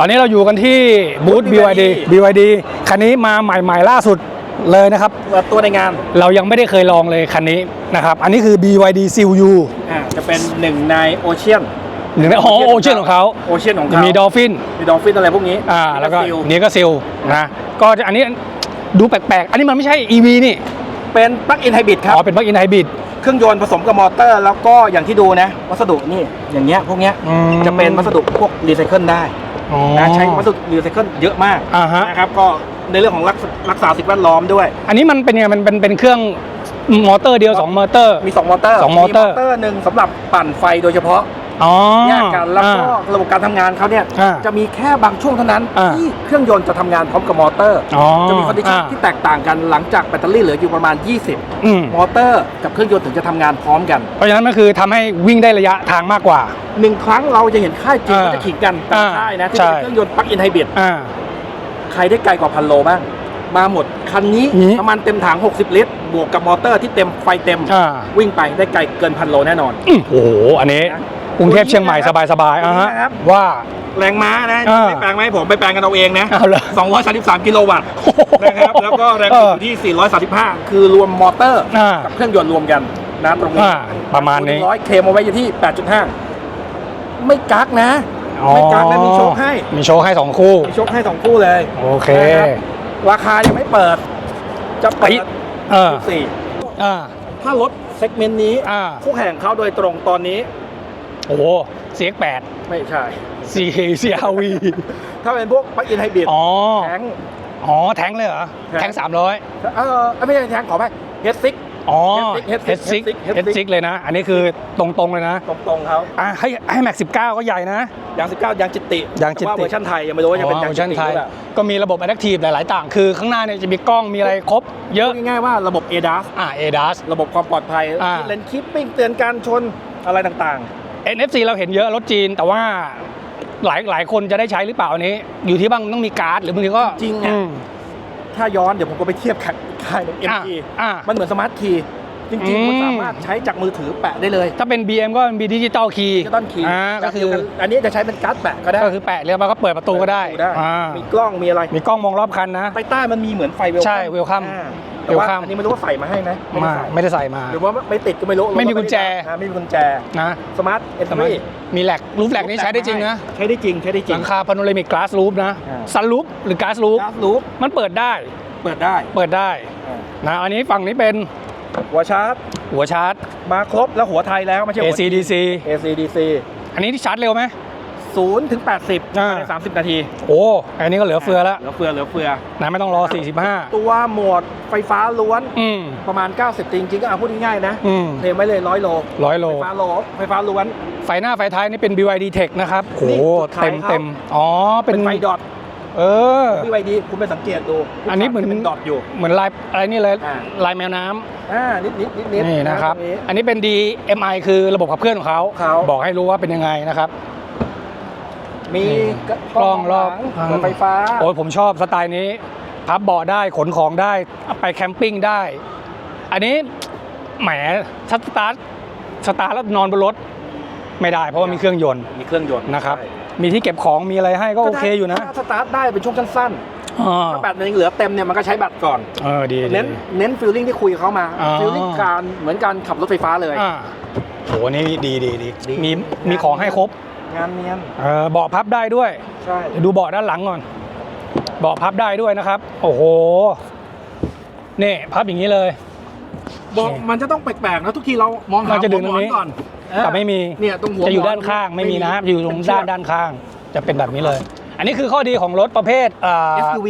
ตอนนี้เราอยู่กันที่บูธ BYD BYD BYD คันนี้มาใหม่ ๆ ล่าสุดเลยนะครับเปิดตัวในงาน เรายังไม่ได้เคยลองเลยคันนี้นะครับ อันนี้คือ BYD Seal U อ่าจะเป็นหนึ่งในโอเชียนหนึ่งในอ๋อโอเชียนของเขาโอเชียนของเขามีดอลฟินมีดอลฟินอะไรพวกนี้อ่าแล้วก็ซิลนี้ก็ซิลนะก็จะอันนี้ดูแปลกๆ อันนี้มันไม่ใช่ EV นี่ เป็นปลั๊กอินไฮบริดครับ อ๋อ เป็นปลั๊กอินไฮบริดเครื่องยนต์ผสมกับมอเตอร์ แล้วก็อย่างที่ดูนะ วัสดุนี่ อย่างเงี้ยพวกเนี้ยอืมจะเป็นวัสดุพวกรีไซเคิลได้ อ๋อ นะใช้วัสดุรีไซเคิลเยอะมากอ่าฮะ นะครับก็ในเรื่องของรักษารักษาสิ่งแวดล้อมด้วย อันนี้มันเป็นยังไงมันเป็นเป็นเครื่องมอเตอร์เดียว2มอเตอร์ มี 2 มอเตอร์สองมอเตอร์ มอเตอร์หนึ่งสำหรับปั่นไฟโดยเฉพาะ อ๋อแยกกันแล้วก็อ่า ระบบการทำงานเขาเนี่ยอ่าจะมีแค่บางช่วงเท่านั้นอ่าที่เครื่องยนต์จะทำงานพร้อมกับมอเตอร์อ๋อจะมีคอนดิชันอ่า ที่แตกต่างกันหลังจากแบตเตอรี่เหลืออยู่ประมาณ 20 อืมมอเตอร์กับเครื่องยนต์ถึงจะทำงานพร้อมกัน เพราะฉะนั้นมันคือทำให้วิ่งได้ระยะทางมากกว่า หนึ่งครั้งเราจะเห็นค่ายจริงอ่าก็จะขิงกันอ่าค่ายนะที่ใช่เป็นเครื่องยนต์ปลั๊กอินไฮบริดอ่า ใครได้ไกลกว่าพันโลบ้างมาหมด คันนี้อืมน้ำมันเต็มถัง 60 ลิตร บวกกับมอเตอร์ที่เต็มไฟเต็ม อ่าวิ่งไปได้ไกลเกินพันโลแน่นอน อื้อโอ้โหอันนี้นะ กรุงเทพเชียงใหม่สบายๆอะฮะนะครับ ว่า แรงม้านะอ่าไม่แปลงไหมาให้ผมไปแปลงกันเอาเองนะเอาเลย233กิโลวัตต์นะครับ แล้วก็แรงบิดอยู่ที่ 435 คือรวมมอเตอร์อ่ากับเครื่องยนต์รวมกันนะตรงนี้อ่าประมาณนี้ร้อยเคลมเอาไว้อยู่ที่ 8.5 ไม่กักนะ ไม่กักนะมีโชคให้มีโชคให้สองคู่ มีโชคให้สองคู่เลยโอเคนะครับราคายังไม่เปิด จะเปิเฮ้ยดเออสี่อ่าถ้ารถเซกเมนต์นี้ อ่า คู่แข่งเขาโดยตรงตอนนี้ โอ้โห CX8 ไม่ใช่ C CRV ถ้าเป็นพวกปลั๊กอินไฮบริดอ๋อ แทงอ๋อ แทงเลยเหรอ แทง แทงสามร้อยเออไม่ใช่แทงขอไปเฮดซิก อ๋อ Head stick Head Head Stick stick Head Stick เลยนะ อันนี้คือตรงๆเลยนะ ตรงๆเขาอะให้ให้แม็ก19 ก็ใหญ่นะ ยาง 19ยางจิตติยางจิตติ แต่ว่าเวอร์ชันไทยยังไม่รู้ว่าจะเป็นอ๋อยางเวอร์จิชัตนติไทยหรือเปล่าก็มีระบบ Adaptive หลายๆ ต่าง คือข้างหน้าเนี่ยจะมีกล้อง มีอะไรครบ เยอะ พูดง่ายๆว่าระบบ ADAS อ่า ADAS ระบบความปลอดภัยอ่า ที่เลนคิปปิ้งเตือนการชนอะไรต่าง NFC เราเห็นเยอะรถจีน แต่ว่าหลายหลายคนจะได้ใช้หรือเปล่าอันนี้ อยู่ที่บ้างต้องมีการ์ดหรือบางทีก็จริงอะอืมๆถ้าย้อนเดี๋ยวผมก็ไปเทียบกับค่าย MG อ่ามันเหมือนสมาร์ทคีย์จริงอืมๆคุณสามารถใช้จากมือถือแปะได้เลย ถ้าเป็น BM ก็เป็นดิจิตอลคีย์จะต้นคีย์อ่าก็คืออันนี้จะใช้เป็นการ์ดแปะก็ได้ก็คือแปะเรียกว่าก็เปิดประตูก็ได้อ่ามีกล้องมีอะไร มีกล้องมองรอบคันนะใต้ใต้มันมีเหมือนไฟเวลใช่ welcome แต่ว่า welcome อันนี้ไม่รู้ว่าใส่มาให้ไหมไม่ได้มาใส่ไม่ได้ใส่มา หรือว่าไม่ติดก็ไม่รู้ไม่มีกุญแจ อ่าไม่มีกุญแจนะสมาร์ทเอ็นแต่มันมีแหลกรูปแหลกนี่ใช้ได้จริงนะใช้ได้จริงใช้ได้จหริลัง งคาพาโนรามิกก a าส o ู f นะอ่า ซันรูปหรือก a าส o ู f กราฟลูปมันเปิดได้เปิดได้เปิดได้อ่านะอันนี้ฝั่งนี้เป็นหัวชาร์จหัวชาร์จ มาครบแล้วหัวไทยแล้วไม่ใช่หัว AC/DC AC/DC อันนี้ที่ชาร์จเร็วไหม ศูนย์ถึงแปดสิบอ่าในสามสิบนาที โอ้ อันนี้ก็เหลือเฟือแล้ว เหลือเฟือเหลือเฟือนะไม่ต้องรอตัวโหมดไฟฟ้าล้วน45อืมประมาณ 90 จริงๆก็เอาพูดง่ายๆนะอืมเทไว้เลยร้อยโลร้อยโล ไฟฟ้าโลไฟฟ้าล้วน ไฟหน้าไฟท้ายนี่เป็น BYD Tech นะครับโอ้นี่โหจุดขายเต็มเขาเต็มอ๋อ เป็เป็นนไฟดอทเออพี่ไวดีคุณไปสังเกตดู อันนี้เหมือนจะเป็นดอทอยู่ เหมือนลายอะไรนี่เลยอ่าลายแมวน้ำอ่านิดนิดนิดนิดนี่นะครับตงนี้อันนี้เป็น DMI คือระบบขับเคลื่อนของเขาเขาบอกให้รู้ว่าเป็นยังไงนะครับ มีนี่กล้องกล้องรอบหลังเปิดไฟฟ้า โอ้ยผมชอบสไตล์นี้ พับเบาะได้ขนของได้ไปแคมปิ้งได้ อันนี้แหมถ้าสตาร์ทสตาร์ทแล้วนอนบนรถไม่ได้เพราะว่ามีเครื่องยนต์มีเครื่องยนต์นะครับใช่มีที่เก็บของมีอะไรให้ก็โอเคได้อยู่นะถ้าสตาร์ทได้เป็นช่วงสั้นอ่าๆถ้าแบตมันยังเหลือเต็มเนี่ยมันก็ใช้แบตก่อนเออดีดีเน้นเน้นฟิลลิ่งที่คุยกับเขามาอ๋อฟิลลิ่งการเหมือนการขับรถไฟฟ้าเลยอ่าโหนี่ดีดีดีดีมีมีของให้ครบ งานเนียนเออเบาะพับได้ด้วยใช่เดี๋ยวดูเบาะด้านหลังก่อนเบาะพับได้ด้วยนะครับ โอ้โหนี่พับอย่างนี้เลย บอกมันจะต้องแปลกๆนะทุกทีเรามองหาเราจะดึงตรงนี้ หัวหมอก่อนเออแต่ไม่มีเนี่ยตรงหัวจะอยู่หมด้านข้างไม่มีนะไม่มีอยู่ตรงด้านด้านข้าง จะเป็นแบบนี้เลย อันนี้คือข้อดีของรถประเภทอ่า SUV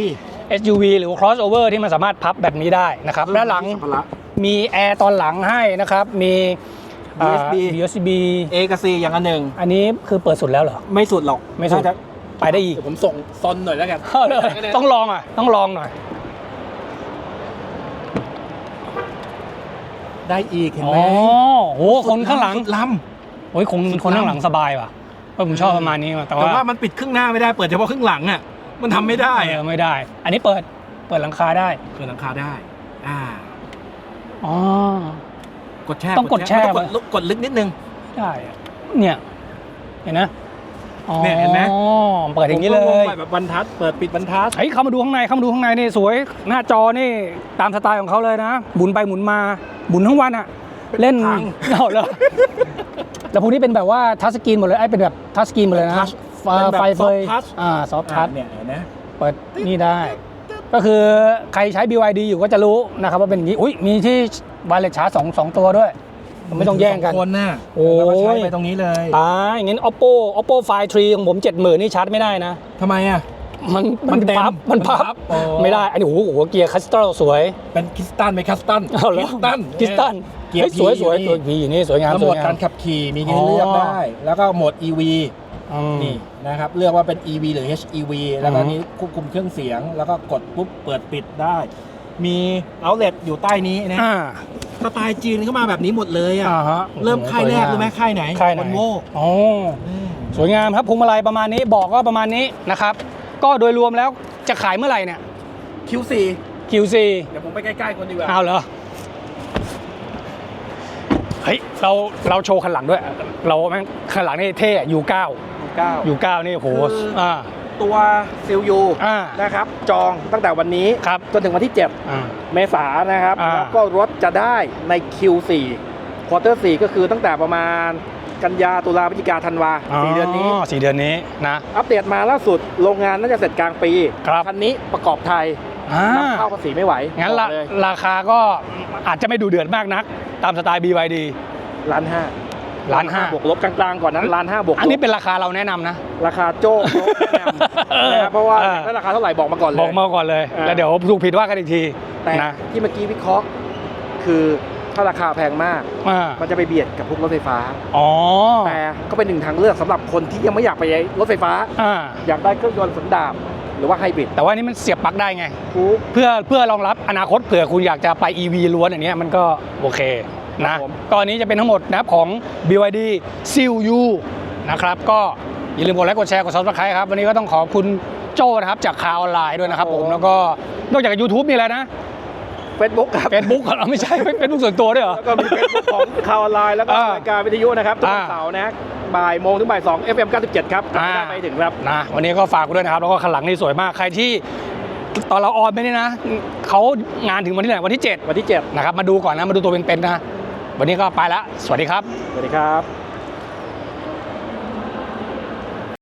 SUV หรือ crossover ที่มันสามารถพับแบบนี้ได้นะครับด้านหลัง สัมภาระ มีแอร์ตอนหลังให้นะครับ มีอ่า USB USB A กับ C อย่างอันหนึ่งอันนี้คือเปิดสุดแล้วเหรอ ไม่สุดหรอกไม่สุด น่าจะไปได้อีก เดี๋ยวผมส่งซอนหน่อยแล้วกันเอาเลยต้องลองอะ ต้องลองหน่อย ได้อีกเห็นอ๋ไหอมโหคนข้างหลัง สุดลโอ้ยคงคนข้างหลังสบายว่ะเพราะผมชอบประมาณนี้ว่ะำแต่แต่ว่าว่ามันปิดครึ่งหน้าไม่ได้เปิดเฉพาะครึ่งหลังอะมันทำไม่ได้เออะอไม่ได้ อันนี้เปิด เปิดหลังคาได้ เปิดหลังคาได้ อ่า อ๋อ กดแช่ต้องกดแช่ มันต้องกดลึกกดลึกนิดนึงไม่ได้อะเนี่ย เห็นนะเนี่ยเห็นไหม อ๋อเปิดอย่างนี้เลผมก็งยงไปแบบบรรทัด เปิดปิดบรรทัด เฮ้ยเข้ามาดูข้างในเข้ามาดูข้างในนี่สวย หน้าจอนี่ตามสไตล์ของเขาเลยนะหมุนไปหมุนมาหมุนทั้งวันอะเล่นพัง เอาเลยแล้วพวกนี้เป็นแบบว่าทัชสกรีนหมดเลยไอ้เป็นแบบทัชสกรีนหมดเลยนะ touch ไฟเป็นแบบไฟเฟย soft touch อ่าซอฟทัชเนี่ยเห็นไหมเปิดนี่ได้ ก็คือใครใช้ BYD อยู่ก็จะรู้นะครับว่าเป็นอย่างนี้ อุ้ยมีที่ วายเลสชาร์จสองสองตัวด้วย ไม่ต้องแย่งกัน สคนน่ะโอ้ย แล้วก็ใช้ไปตรงนี้เลยตายอย่างงี้ oppo oppo find 3ของผม 70,000นี่ชาร์จไม่ได้นะ ทำไมอะ มันมันเต็มพับมันพัมันพับบ อ๋อ ไม่ได้ อันนี้โอ้โหหัวเกียร์คัสตอลสวย เป็นคริสตันไหมคัสตันเอาเหรอคริสตันคริสตันเกียร์เฮ้ยสวยสวยพีสวยพีนี่สวยงามแล้วสโหมวยดงามการขับขี่มีให้เลือกอ๋อ ได้ แล้วก็โหมด EV อืม นี่นะครับเลือกว่าเป็น EV หรือ HEV แล้วก็อือฮึ นี้ควบคุมเครื่องเสียง แล้วก็กดปุ๊บเปิดปิดได้ มีเอาเล t อยู่ใต้นี้นะอ่าสไตล์จีนเข้ามาแบบนี้หมดเลยอะอ่าฮะเริ่มค่ายแรกสวงรู้ไหมค่ายไหนค่ายไหนวันโม่อ๋อสวยงามครับพวงมาลัยประมาณนี้บอกก็ประมาณนี้นะครับ ก็โดยรวมแล้วจะขายเมื่อไหร่เนี่ย คิวซี QC เดี๋ยวผมไปใกล้ๆคนดีกว่า เอาเหรอเฮ้ยเราเราโชว์คันหลังด้วย เราแม่งคันหลังนี่เท่ยูเก้าเก้ายูเก้านี่โหคืออ่ อ่า ตัวซิลยูอ่านะครับ จองตั้งแต่วันนี้ ครับ จนถึงวันที่7อ่าเมษายนนะครับ อ่า แล้วก็รถจะได้ใน Q4 ควอเตอร์4ก็คือตั้งแต่ประมาณกันยาตุลาพฤศจิกาธันวาสี่เดือนนี้ สี่เดือนนี้นะ อัปเดตมาล่าสุดโรงงานน่าจะเสร็จกลางปีครับคันนี้ประกอบไทยอ่านำเข้าภาษีไม่ไหวงั้นบละอกเลยราคาก็อาจจะไม่ดูเดือดมากนัก ตามสไตล์ BYD ล้านห้า ล้านห้าบวกลบกลางๆก่อนนั้นล้านห้าบวกลบอันนี้เป็นราคาเราแนะนำนะ ราคาโจ้โจ๊กแนะนำนะครับเพราะว่าเออได้ราคาเท่าไหร่บอกมาก่อนเลยบอกมาก่อนเลยอ่าแล้วเดี๋ยวถูกผิดว่ากันอีกทีแต่นะที่เมื่อกี้วิเคราะห์คือถ้าราคาแพงมากอ่ามันจะไปเบียดกับพวกรถไฟฟ้าอ๋อแต่ก็เป็นหนึ่งทางเลือกสำหรับคนที่ยังไม่อยากไปรถไฟฟ้าอ่าอยากได้เครื่องยนต์สันดาปหรือว่าไฮบริดแต่ว่านี่มันเสียบปลั๊กได้ไงทุกเพื่อเพื่อรองรับอนาคตเผื่อคุณอยากจะไป EV ล้วนอย่างเงี้ยมันก็โอเค นะครับผมก็อันนี้จะเป็นทั้งหมดนะครับของ BYD s e a l U นะครับก็อย่าลืมกดไลค์กดแชร์กด subscribe ครับวันนี้ก็ต้องขอบคุณโจ้นะครับจากข่าวออนไลน์ด้วยนะครับผมแล้วก็นอกจาก YouTube มีอะไรนะเฟซบุ๊กครับ Facebook เราไม่ใช่ Facebook ส่วนตัวด้วยเหรอแล้วก็มีเฟซบุ๊กของข่าวออนไลน์แล้วก็อ่ารรายการวิทยุนะครับทุกวันอ่าเสาร์นะบ่ายโมงถึงบ่ายสอง FM 97 ครับจะไม่ได้อ่าไปถึงครับนะวันนี้ก็ฝากด้วยนะครับ แล้วก็ข้างหลังนี่สวยมากใครที่ตอนเราออนไปนี่นะเขางานถึงวันที่ไหนวันที่ 7 วันที่7นะครับมาดูก่อนนะมาดูตัวเป็นๆนะ วันนี้ก็ไปแล้ว สวัสดีครับ สวัสดีครับ